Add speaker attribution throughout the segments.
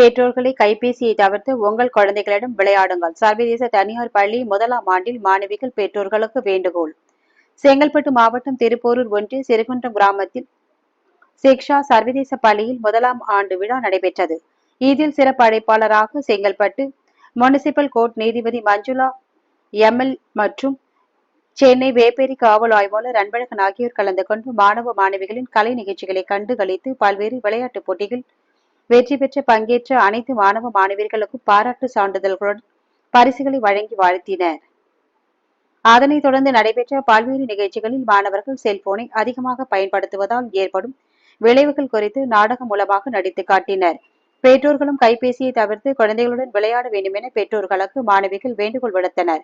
Speaker 1: பெற்றோர்களை கைபேசியை தவிர்த்து உங்கள் குழந்தைகளிடம் விளையாடுங்கள். சர்வதேச தனியார் பள்ளி முதலாம் ஆண்டில் மாணவிகள் பெற்றோர்களுக்கு வேண்டுகோள். செங்கல்பட்டு மாவட்டம் திருப்போரூர் ஒன்றிய சிறுகுன்றம் கிராமத்தில் சிக்ஷா சர்வதேச பள்ளியில் முதலாம் ஆண்டு விழா நடைபெற்றது. இதில் சிறப்பு அழைப்பாளராக செங்கல்பட்டு முனிசிபல் கோர்ட் நீதிபதி மஞ்சுளா எம்எல் மற்றும் சென்னை வேப்பேரி காவல் ஆய்வாளர் அன்பழகன் ஆகியோர் கலந்து கொண்டு மாணவ மாணவிகளின் கலை நிகழ்ச்சிகளை கண்டு கழித்து பல்வேறு விளையாட்டுப் போட்டிகள் வெற்றி பெற்று பங்கேற்ற அனைத்து மாணவ மாணவியர்களுக்கும் பாராட்டு சான்றிதழ்களுடன் பரிசுகளை வழங்கி வாழ்த்தினர். அதனைத் தொடர்ந்து நடைபெற்ற பல்வேறு நிகழ்ச்சிகளில் மாணவர்கள் செல்போனை அதிகமாக பயன்படுத்துவதால் ஏற்படும் விளைவுகள் குறித்து நாடகம் மூலமாக நடித்து காட்டினர். பெற்றோர்களும் கைபேசியை தவிர்த்து குழந்தைகளுடன் விளையாட வேண்டும் என பெற்றோர்களுக்கு மாணவிகள் வேண்டுகோள் விடுத்தனர்.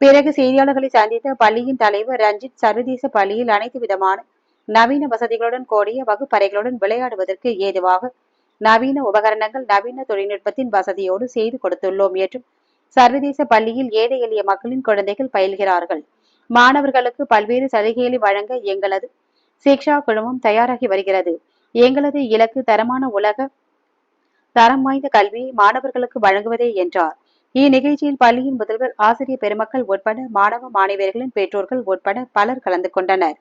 Speaker 1: பிறகு செய்தியாளர்களை சந்தித்த பள்ளியின் தலைவர் ரஞ்சித் சர்வதேச பள்ளியில் அனைத்து விதமான நவீன வசதிகளுடன் கூடிய வகுப்பறைகளுடன் விளையாடுவதற்கு ஏதுவாக நவீன உபகரணங்கள் நவீன தொழில்நுட்பத்தின் வசதியோடு செய்து கொடுத்துள்ளோம் என்றும் சர்வதேச பள்ளியில் ஏழை எளிய மக்களின் குழந்தைகள் பயில்கிறார்கள். மாணவர்களுக்கு பல்வேறு சலுகைகளை வழங்க எங்களது சிக்ஷா குழுமம் தயாராகி வருகிறது. எங்களது இலக்கு தரமான உலக தரம் வாய்ந்த கல்வியை மாணவர்களுக்கு வழங்குவதே என்றார். இந்நிகழ்ச்சியில் பள்ளியின் முதல்வர் ஆசிரியர் பெருமக்கள் உட்பட மாணவ மாணவியர்களின் பெற்றோர்கள் உட்பட பலர் கலந்து கொண்டனர்.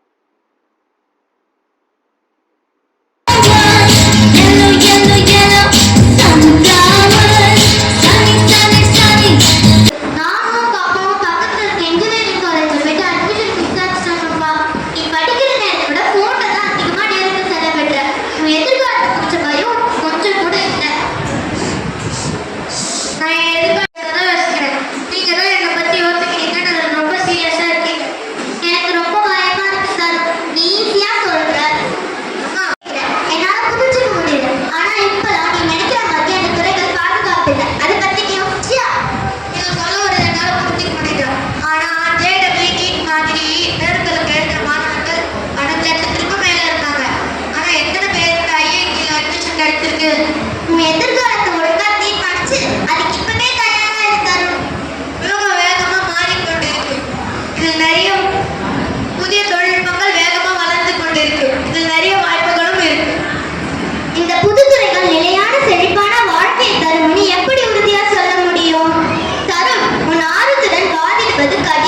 Speaker 2: கிடைச்சிருக்கு? உன் எதிர்காலத்தை ஒழுங்கா தீர்மானிச்சு, அதுக்கு இப்பவே தயாரா இருக்காரு. உலகம் வேகமா மாறிக்கொண்டிருக்கு. இதில் நிறைய புதிய தொழில்நுட்பங்கள் வேகமா வளர்ந்து கொண்டிருக்கு இதில் நிறைய வாய்ப்புகளும் இருக்கு இந்த புது துறைகள் நிலையான செழிப்பான வாழ்க்கையை தரும்னு எப்படி உறுதியா சொல்ல முடியும் தரும் உன் ஆர்வத்துடன் வாதிடுவது கடினம்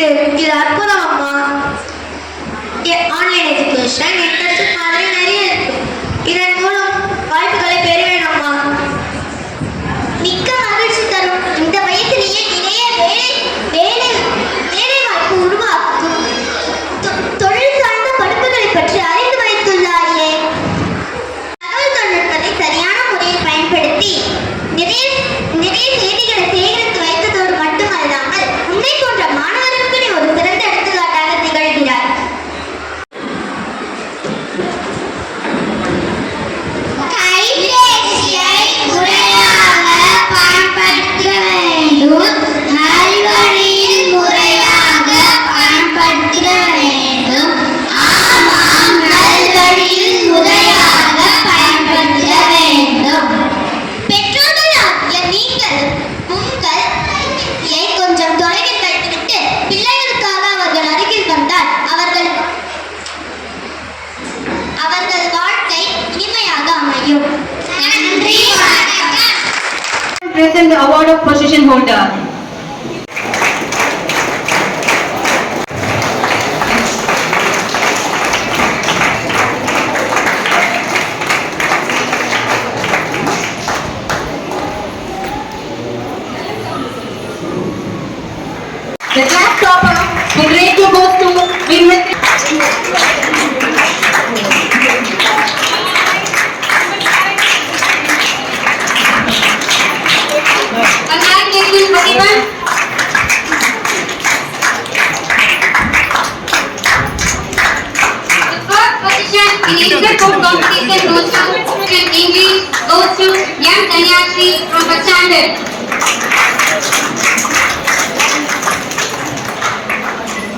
Speaker 2: இது இது அற்புதம் அம்மா. ஆன்லைன் எஜுகேஷன் இன்டர்ஷிப் மாதிரி நிறைய இருக்கு. இதன் மூலம் வாய்ப்புகளை பெறுவேன் அம்மா. மிக்க மகிழ்ச்சி தரும். இந்த வயதிலேயே நிறைய வேலை வேலை வேலை வாய்ப்பு உருவாக்கும். தொழில் சார்ந்த படிப்புகளை பற்றி அறிந்து வைத்துள்ளாயே. தகவல் தொழில்நுட்பத்தை சரியான முறையில் பயன்படுத்தி நிறைய நிறைய செய்திகளை சேகரித்து வைத்ததோடு மட்டுமல்லாமல் உன்னை போன்ற மாணவர்கள்
Speaker 3: present the award of position holder.
Speaker 2: Pachandar.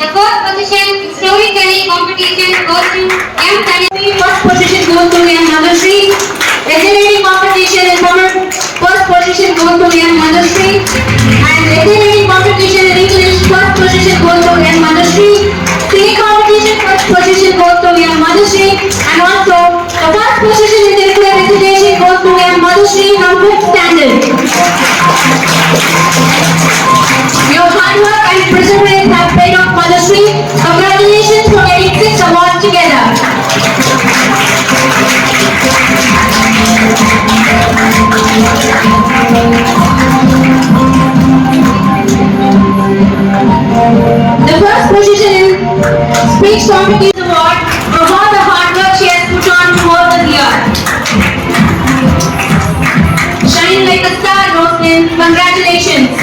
Speaker 2: The fourth position in storytelling competition goes to M. Kanyasri.
Speaker 3: First position goes to M. Madhusri. Engineering competition in Tamil. First position goes to M. Madhusri. And engineering competition in English. First position goes to N. Madhushree. Singing competition first position goes to N. Madhushree. And also the first position in curricular recitation goes to N. Madhushree from fifth standard. Speech competition award for all the hard work she has put on throughout the year. Shine like a star, Roslyn. Congratulations.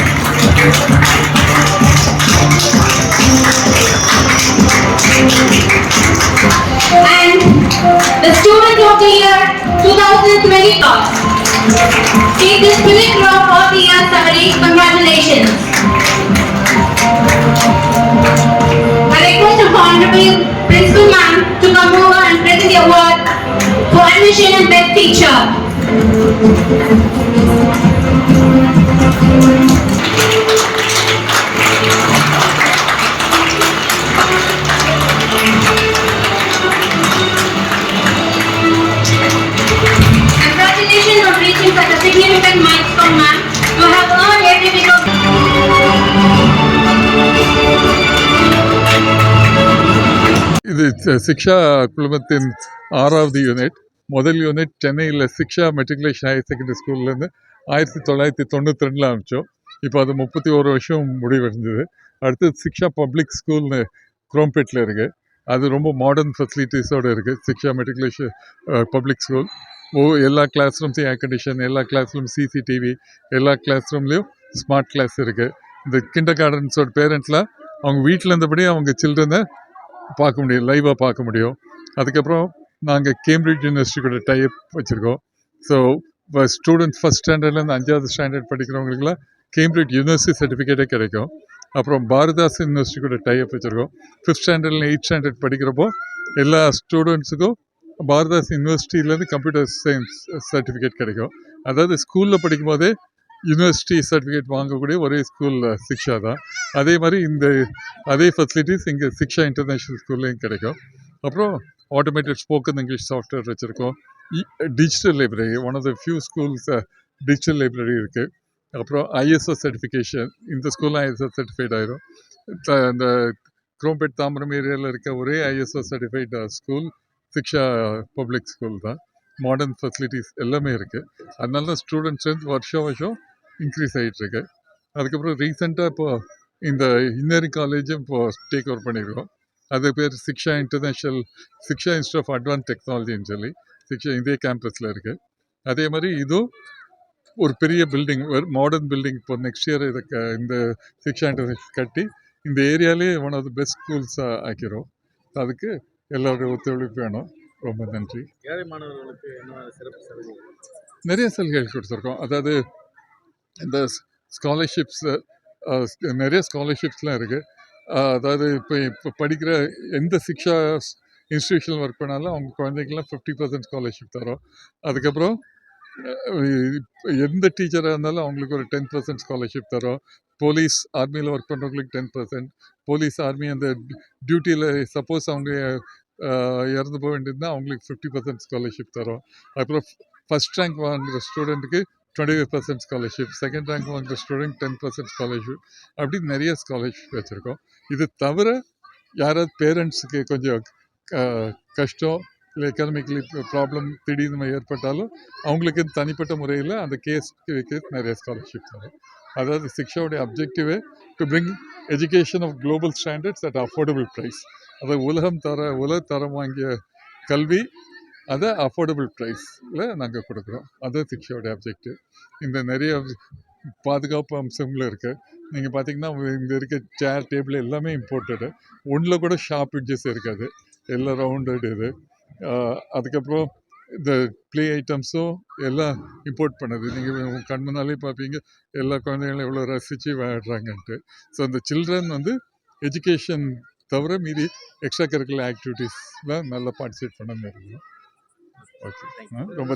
Speaker 3: And the student of the year 2020 class. Take the spirit crop of the year summary. for admission and best teacher. Congratulations on reaching such a significant milestone, ma'am. You have earned every bit of
Speaker 4: இது ச- சிக்ஷா குழுமத்தின் ஆறாவது unit முதல் unit சென்னையில் சிக்ஷா matriculation higher secondary ஸ்கூல்லேருந்து ஆயிரத்தி தொள்ளாயிரத்தி தொண்ணூற்றி ரெண்டில் ஆரம்பித்தோம் இப்போ அது முப்பத்தி ஒரு வருஷம் முடிவடைஞ்சது. அடுத்து சிக்ஷா பப்ளிக் ஸ்கூல்னு குரோம்பேட்டில் இருக்குது அது ரொம்ப மாடர்ன் ஃபெசிலிட்டிஸோடு இருக்குது சிக்ஷா மெட்ரிகுலேஷன் பப்ளிக் ஸ்கூல் ஓ எல்லா கிளாஸ் ரூம்ஸையும் ஏர் கண்டிஷன் எல்லா கிளாஸ் ரூம் சிசிடிவி எல்லா கிளாஸ் ரூம்லேயும் ஸ்மார்ட் கிளாஸ் இருக்குது இந்த கிண்டர் கார்டன்ஸோட பேரண்ட்ஸ்லாம் அவங்க வீட்டில் இருந்தபடி அவங்க சில்ட்ரனை பார்க்க முடியும் லைவாக பார்க்க முடியும். அதுக்கப்புறம் நாங்கள் கேம்பிரிட்ஜ் யூனிவர்சிட்டி கூட டைப் வச்சுருக்கோம். ஸோ ஸ்டூடெண்ட்ஸ் ஃபஸ்ட் ஸ்டாண்டர்ட்லேருந்து அஞ்சாவது ஸ்டாண்டர்ட் படிக்கிறவங்களுக்குலாம் கேம்பிரிட்ஜ் யூனிவர்சிட்டி சர்டிஃபிகேட்டே கிடைக்கும். அப்புறம் பாரதாஸ் யூனிவர்சிட்டி கூட டைப் வச்சுருக்கோம். ஃபிஃப்த் ஸ்டாண்டர்ட்ல எயிட் ஸ்டாண்டர்ட் படிக்கிறப்போ எல்லா ஸ்டூடெண்ட்ஸுக்கும் பாரதாஸ் யூனிவர்சிட்டியிலேருந்து கம்ப்யூட்டர் சயின்ஸ் சர்டிஃபிகேட் கிடைக்கும். அதாவது ஸ்கூலில் படிக்கும்போதே யூனிவர்சிட்டி சர்டிஃபிகேட் வாங்கக்கூடிய ஒரே ஸ்கூல் சிக்ஷா தான். அதே மாதிரி இந்த அதே ஃபெசிலிட்டிஸ் இங்கே சிக்ஷா இன்டர்நேஷ்னல் ஸ்கூல்லையும் கிடைக்கும். அப்புறம் ஆட்டோமேட்டட் ஸ்போக்கன் இங்கிலீஷ் சாஃப்ட்வேர் வச்சுருக்கோம். Digital library one of the few schools digital library இருக்குது அப்புறம் ஐஎஸ்ஓ சர்டிஃபிகேஷன் இந்த ஸ்கூல்லாம் ஐஎஸ்ஓ சர்டிஃபைட் ஆயிரும். த- இந்த குரோம்பேட் தாம்பரம் ஏரியாவில் இருக்க ஒரே ISO certified school Siksha public school தான். மாடர்ன் ஃபெசிலிட்டிஸ் எல்லாமே இருக்குது அதனால ஸ்டூடண்ட் ஸ்ட்ரென்த் வருஷம் வருஷம் இன்க்ரீஸ் ஆகிட்டுருக்கு அதுக்கப்புறம் ரீசெண்டாக இப்போது இந்த இன்ஜினியரிங் காலேஜும் இப்போ டேக் ஓவர் பண்ணியிருக்கோம் அது பேர் Siksha international Siksha institute of advance டெக்னாலஜின்னு சொல்லி சிக்ஷா இதே கேம்பஸில் இருக்குது அதே மாதிரி இதுவும் ஒரு பெரிய பில்டிங் மாடர்ன் பில்டிங் இப்போ நெக்ஸ்ட் இயர் இதை க- இந்த சிக்ஷா இன்டர்நேஷனல் கட்டி இந்த ஏரியாலே ஒன் ஆஃப் த பெஸ்ட் ஸ்கூல்ஸாக ஆக்கிறோம் அதுக்கு எல்லாருடைய ஒத்துழைப்பு வேணும் ரொம்ப நன்றி
Speaker 5: ஏழை மாணவர்களுக்கு என்ன சிறப்பு
Speaker 4: நிறைய சலுகைகள் கொடுத்துருக்கோம் அதாவது இந்த ஸ்காலர்ஷிப்ஸ் நிறைய ஸ்காலர்ஷிப்ஸ்லாம் இருக்குது அதாவது இப்போ இப்போ படிக்கிற எந்த சிக்ஷா இன்ஸ்டியூஷனில் ஒர்க் பண்ணாலும் அவங்க குழந்தைக்கெல்லாம் ஃபிஃப்டி பர்சன்ட் ஸ்காலர்ஷிப் தரோம். அதுக்கப்புறம் எந்த டீச்சராக இருந்தாலும் அவங்களுக்கு ஒரு டென் பர்சன்ட் ஸ்காலர்ஷிப் தரோம். போலீஸ் ஆர்மியில் ஒர்க் பண்ணுறவங்களுக்கு டென் பர்சன்ட் போலீஸ் ஆர்மி அந்த டியூட்டியில் சப்போஸ் அவங்க இறந்து போக வேண்டியதுன்னா அவங்களுக்கு ஃபிஃப்டி பர்சன்ட் ஸ்காலர்ஷிப் தரோம். அப்புறம் ஃபஸ்ட் ரேங்க் வாங்குற ஸ்டூடெண்ட்டுக்கு twenty five percent scholarship second rank வாங்குற ஸ்டூடெண்ட் டென் பர்சன்ட் ஸ்காலர்ஷிப் அப்படி நிறைய ஸ்காலர்ஷிப் வச்சுருக்கோம். இது தவிர யாராவது பேரண்ட்ஸுக்கு கொஞ்சம் க- கஷ்டம் இல்லை எக்கனாமிக்கலி ப்ராப்ளம் திடீர்னு ஏற்பட்டாலும் அவங்களுக்கு தனிப்பட்ட முறையில் அந்த கேஸ்க்கு வைக்கிறது நிறைய ஸ்காலர்ஷிப் தரும். அதாவது சிக்ஷாவுடைய அப்ஜெக்டிவே to bring education of global standards at affordable price அதாவது உலகம் தர உலக தரம் வாங்கிய கல்வி அதை அஃபோர்டபுள் ப்ரைஸில் நாங்கள் கொடுக்குறோம். அதுதான் சிக்ஷோட அப்ஜெக்டிவ் இந்த நிறைய பாதுகாப்பு அம்சங்களும் இருக்குது நீங்கள் பார்த்தீங்கன்னா இங்கே இருக்க சேர் டேபிள் எல்லாமே இம்போர்ட்டடு ஒன்றில் கூட ஷார்ப் இட்ஜஸ் இருக்காது. எல்லாம் ரவுண்டட் இது. அதுக்கப்புறம் இந்த ப்ளே ஐட்டம்ஸும் எல்லாம் இம்போர்ட் பண்ணுது. நீங்கள் கண் முன்னாலே பார்ப்பீங்க எல்லா குழந்தைகளும் எவ்வளோ ரசித்து விளையாடுறாங்கன்ட்டு. ஸோ அந்த சில்ட்ரன் வந்து எஜுகேஷன் தவிர மீதி எக்ஸ்ட்ரா கரிக்குலர் ஆக்டிவிட்டீஸில் நல்லா பார்ட்டிசிபேட் பண்ண முடியும். ஓகே. ரொம்ப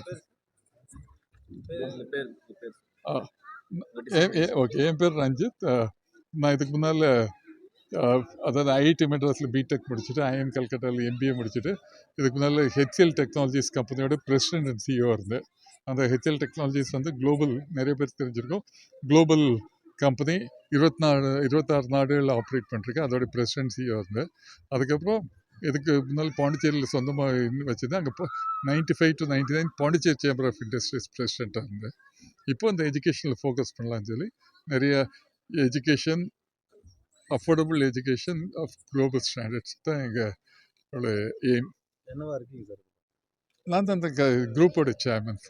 Speaker 4: ஓகே. என் பேர் ரஞ்சித். நான் இதுக்கு முன்னால் அதாவது ஐஐடி மெட்ராஸில் பிடெக் முடிச்சுட்டு ஐஎம் கல்கட்டாவில் எம்பிஏ முடிச்சுட்டு இதுக்கு முன்னால் ஹெச்எல் டெக்னாலஜிஸ் கம்பெனியோட பிரசிடென்ட் அண்ட் சிஇஓ இருந்தேன். அந்த ஹெச்எல் டெக்னாலஜிஸ் வந்து குளோபல் நிறைய பேர் தெரிஞ்சிருக்கும். குளோபல் கம்பெனி இருபத்தி நாலு இருபத்தாறு நாடுகளில் ஆப்ரேட் பண்ணிருக்கேன் அதோட பிரசிடென்ட் சிஇஓ இருந்தேன். அதுக்கப்புறம் இதுக்கு முன்னால் பாண்டிச்சேரியில் சொந்தமாக வச்சுருந்தேன் அங்கே ninety five to ninety nine Pondicherry chamber of industries பிரசிடெண்ட்டாக இருந்தேன். இப்போ இந்த எஜுகேஷனில் ஃபோக்கஸ் பண்ணலாம்னு சொல்லி நிறைய education affordable education of global standards தான் எங்களோட எய்ம்
Speaker 5: என்னவா இருக்கீங்க சார்
Speaker 4: நான் தான் அந்த குரூப்போட சேர்மன்